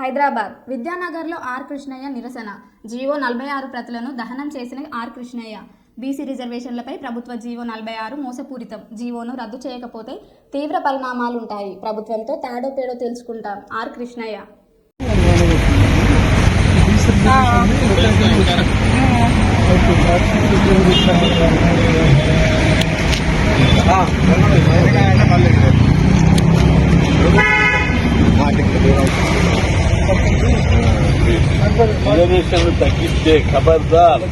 Hyderabad. విద్యానగర్లో are Krishnaiah నిరసన. GO నలభై ఆరు ప్రతులను దహనం చేసిన ఆర్ కృష్ణయ్య. బీసీ రిజర్వేషన్లపై ప్రభుత్వ జీవో నలభై ఆరు మోసపూరితం. జీవోను రద్దు చేయకపోతే తీవ్ర పరిణామాలుంటాయి. ప్రభుత్వంతో తాడో పేడో తెలుసుకుంటాం. ఆర్ కృష్ణయ్య. రిజర్వేషన్లు తగ్గిస్తే ఖబర్దార్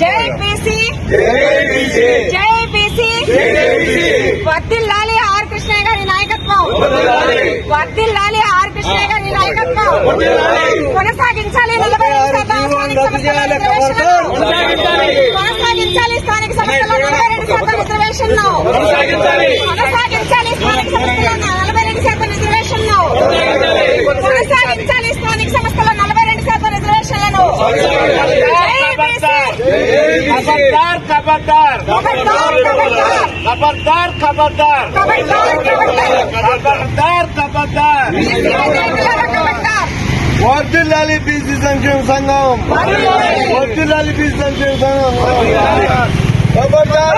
జై బీసీ జై బీసీ వర్దిల్లాలి ఆర్ కృష్ణ గారి నాయకత్వం వర్దిల్లాలి ఆర్ కృష్ణ గారి నాయకత్వం కొనసాగించాలి. కొనసాగించాలి స్థానిక సంస్థల రిజర్వేషన్ను కొనసాగించాలి. స్థానిక సంస్థల నలభై రెండు శాతం రిజర్వేషన్ను కొనసాగించాలి. స్థానిక సంస్థల నలభై రెండు శాతం రిజర్వేషన్లను. జై బీసీ. ఖబర్దార్ ఖబర్దార్ ఖబర్దార్, ఖబర్దార్. ఖబర్దార్ ఖబర్దార్ ఖబర్దార్, ఖబర్దార్. ఖబర్దార్ ఖబర్దార్ బీసీ వ్యతిరేకులారా ఖబర్దార్. వర్దిల్లాలి బీసీ సంక్షేమ సంఘం. వర్దిల్లాలి. బీసీ సంక్షేమ సంఘం. ఖబర్దార్